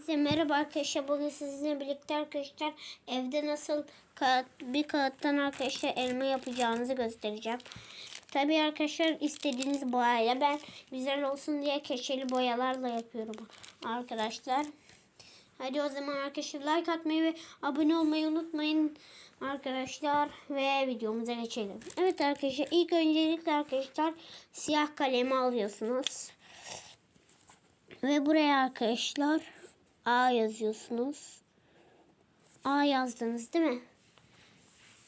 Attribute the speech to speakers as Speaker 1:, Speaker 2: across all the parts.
Speaker 1: Size merhaba arkadaşlar. Bugün sizinle birlikte arkadaşlar evde nasıl kağıt, bir kağıttan arkadaşlar elma yapacağınızı göstereceğim. Tabii arkadaşlar istediğiniz boyayla ben güzel olsun diye keçeli boyalarla yapıyorum arkadaşlar. Hadi o zaman arkadaşlar like atmayı ve abone olmayı unutmayın arkadaşlar ve videomuza geçelim. Evet arkadaşlar ilk öncelikle arkadaşlar siyah kalemi alıyorsunuz. Ve buraya arkadaşlar A yazıyorsunuz. A yazdınız değil mi?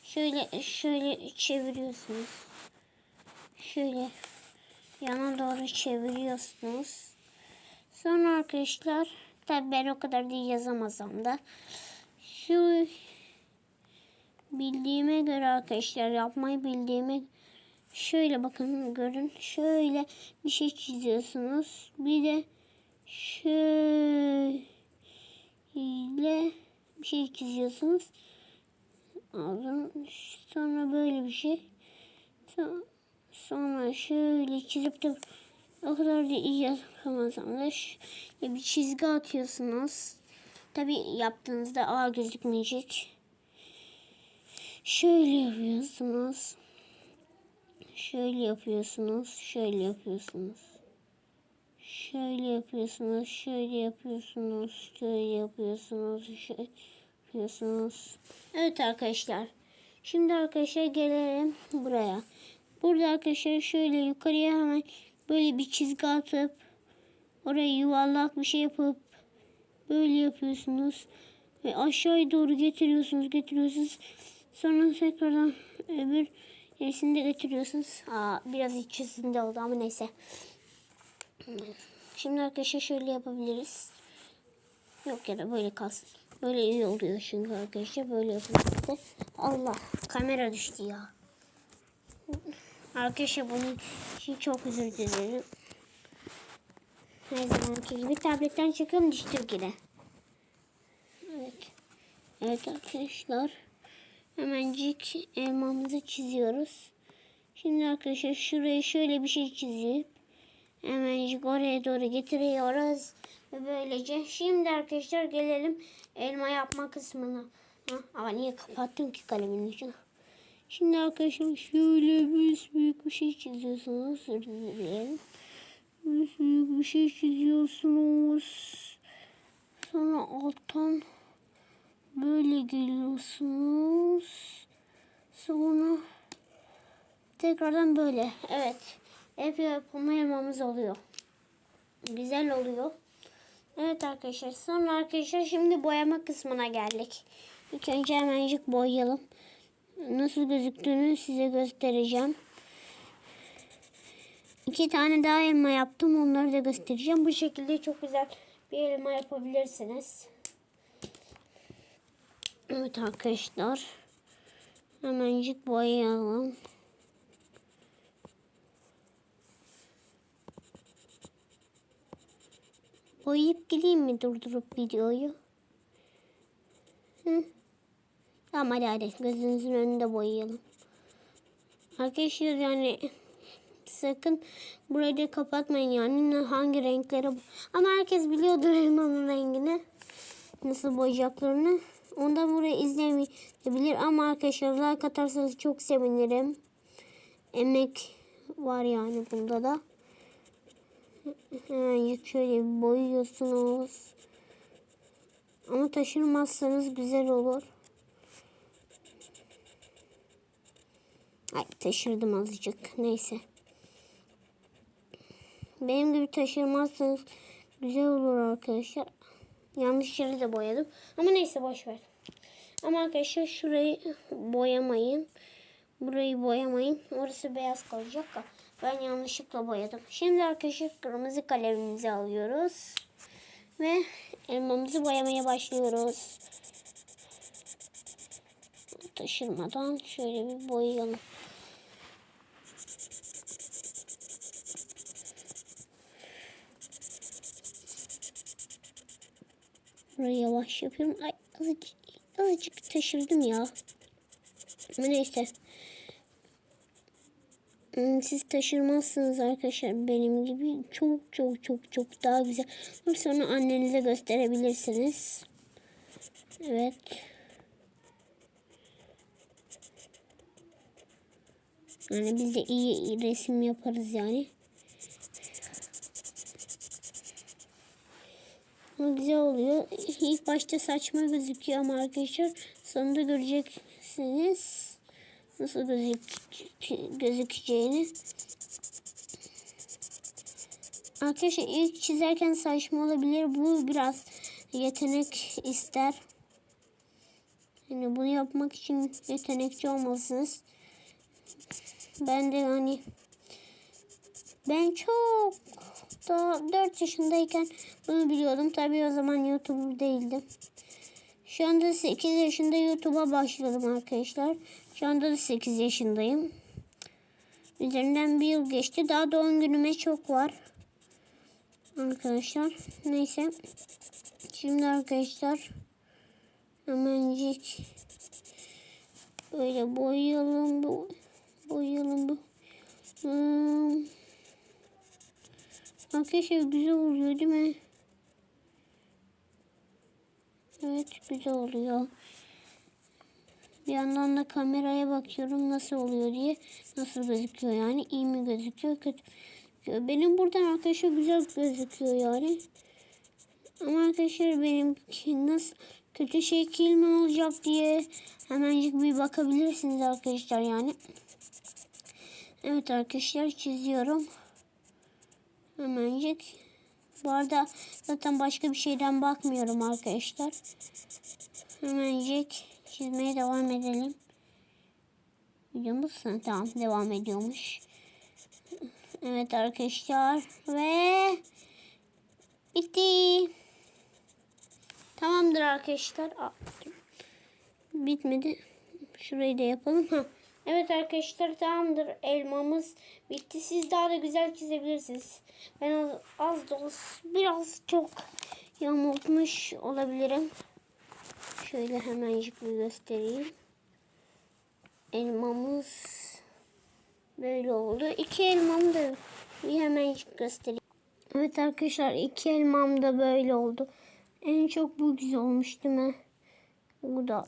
Speaker 1: Şöyle şöyle çeviriyorsunuz. Şöyle yana doğru çeviriyorsunuz. Sonra arkadaşlar tabi ben o kadar değil yazamazsam da şu bildiğime göre arkadaşlar yapmayı bildiğime şöyle bakın görün şöyle bir şey çiziyorsunuz. Bir de şöyle bir şey çiziyorsunuz. Aldım. Sonra böyle bir şey. Sonra- şöyle çizip de o kadar da iyi yapamasam da şöyle bir çizgi atıyorsunuz. Tabi yaptığınızda A gözükmeyecek. Şöyle yapıyorsunuz. Şöyle yapıyorsunuz. Şöyle yapıyorsunuz. Şöyle yapıyorsunuz, şöyle yapıyorsunuz, şöyle yapıyorsunuz, şöyle yapıyorsunuz. Evet arkadaşlar. Şimdi arkadaşlar gelelim buraya. Burada arkadaşlar şöyle yukarıya hemen böyle bir çizgi atıp oraya yuvarlak bir şey yapıp böyle yapıyorsunuz. Ve aşağıya doğru getiriyorsunuz, getiriyorsunuz. Sonra tekrardan öbür gerisini de getiriyorsunuz. Aa, biraz iç çizimde oldu ama neyse. Şimdi arkadaşlar şöyle yapabiliriz. Yok ya da böyle kalsın. Böyle iyi oluyor çünkü arkadaşlar böyle yapıyoruz. Allah kamera düştü ya. Arkadaşlar bunun için çok özür dilerim. Her zamanki gibi tabletten çıkıyorum düştüm yine. Evet. Evet arkadaşlar. Hemencik elmamızı çiziyoruz. Şimdi arkadaşlar şuraya şöyle bir şey çizip Hemencik oraya doğru getiriyoruz. Ve böylece şimdi arkadaşlar gelelim elma yapma kısmına. Ha, ama niye kapattım ki kalemin ucunu? Şimdi arkadaşlar şöyle büyük büyük bir şey çiziyorsunuz. Özür. Büyük büyük bir şey çiziyorsunuz. Sonra alttan böyle geliyorsunuz. Sonra tekrardan böyle. Evet. Hep yapılma elmamız oluyor. Güzel oluyor. Evet arkadaşlar. Sonra arkadaşlar şimdi boyama kısmına geldik. İlk önce hemencik boyayalım. Nasıl gözüktüğünü size göstereceğim. İki tane daha elma yaptım. Onları da göstereceğim. Bu şekilde çok güzel bir elma yapabilirsiniz. Evet arkadaşlar. Hemencik boyayalım. Boyayıp geleyim mi durdurup videoyu? Hı? Tamam hadi hadi. Gözünüzün önünde boyayalım. Arkadaşlar yani sakın burayı kapatmayın. Yani hangi renklere ama herkes biliyordur elmanın rengini. Nasıl boyayacaklarını. Ondan burayı izleyebilir. Ama arkadaşlar like atarsanız çok sevinirim. Emek var yani bunda da şöyle boyuyorsunuz. Ama taşırmazsanız güzel olur. Ay taşırdım azıcık. Neyse. Benim gibi taşırmazsanız güzel olur arkadaşlar. Yanlış yeri de boyadım. Ama neyse boş ver. Ama arkadaşlar şurayı boyamayın. Burayı boyamayın. Orası beyaz kalacak da. Ben yanlışlıkla boyadım. Şimdi arkadaşlar kırmızı kalemimizi alıyoruz. Ve elmamızı boyamaya başlıyoruz. Taşırmadan şöyle bir boyayalım. Burayı yavaş yapıyorum. Ay azıcık, azıcık taşırdım ya. Neyse. Hmm, Siz taşırmazsınız arkadaşlar benim gibi. Çok çok çok çok daha güzel. Dur sonra annenize gösterebilirsiniz. Evet. Yani biz de iyi, resim yaparız yani. Güzel oluyor. İlk başta saçma gözüküyor ama arkadaşlar sonunda göreceksiniz nasıl gözük gözükeceğini. Arkadaşlar ilk çizerken saçma olabilir. Bu biraz yetenek ister. Yani bunu yapmak için yetenekçi olmalısınız. Ben de hani ben çok daha 4 yaşındayken bunu biliyordum. Tabii o zaman YouTuber değildim. Şu anda 8 yaşında YouTube'a başladım arkadaşlar. Şu anda da 8 yaşındayım. Üzerinden bir yıl geçti. Daha doğum günüme çok var. Arkadaşlar. Neyse. Şimdi arkadaşlar hemencik böyle boyayalım bu boyayalım bu. Hmm. Arkadaşlar güzel oluyor değil mi? Evet güzel oluyor. Bir yandan da kameraya bakıyorum nasıl oluyor diye. Nasıl gözüküyor yani. iyi mi gözüküyor kötü gözüküyor. Benim buradan arkadaşlar güzel gözüküyor yani. Ama arkadaşlar benimki nasıl kötü şekil mi olacak diye hemencik bir bakabilirsiniz arkadaşlar yani. Evet arkadaşlar çiziyorum. Hemencik. Bu arada zaten başka bir şeyden bakmıyorum arkadaşlar. Hemencik çizmeye devam edelim. Videomuz tamam devam ediyormuş. Evet arkadaşlar ve bitti. Tamamdır arkadaşlar. Aa, Bitmedi. Şurayı da yapalım. Ha. Evet arkadaşlar tamamdır. Elmamız bitti. Siz daha da güzel çizebilirsiniz. Ben az, az da olsa biraz çok yamultmuş olabilirim. Şöyle hemencik bir göstereyim. Elmamız böyle oldu. İki elmam da bir hemencik göstereyim. Evet arkadaşlar iki elmam da böyle oldu. En çok bu güzel olmuş değil mi? Bu da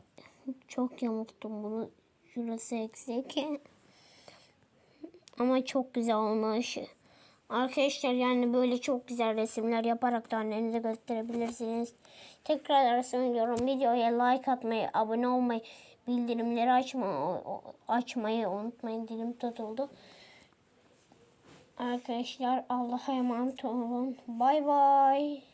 Speaker 1: çok yamulttum bunu. Şurası eksik. Ama çok güzel olmuş. Arkadaşlar yani böyle çok güzel resimler yaparak da annenize gösterebilirsiniz. Tekrar söylüyorum videoya like atmayı, abone olmayı, bildirimleri açma, açmayı unutmayın. Dilim tutuldu. Arkadaşlar Allah'a emanet olun. Bay bay.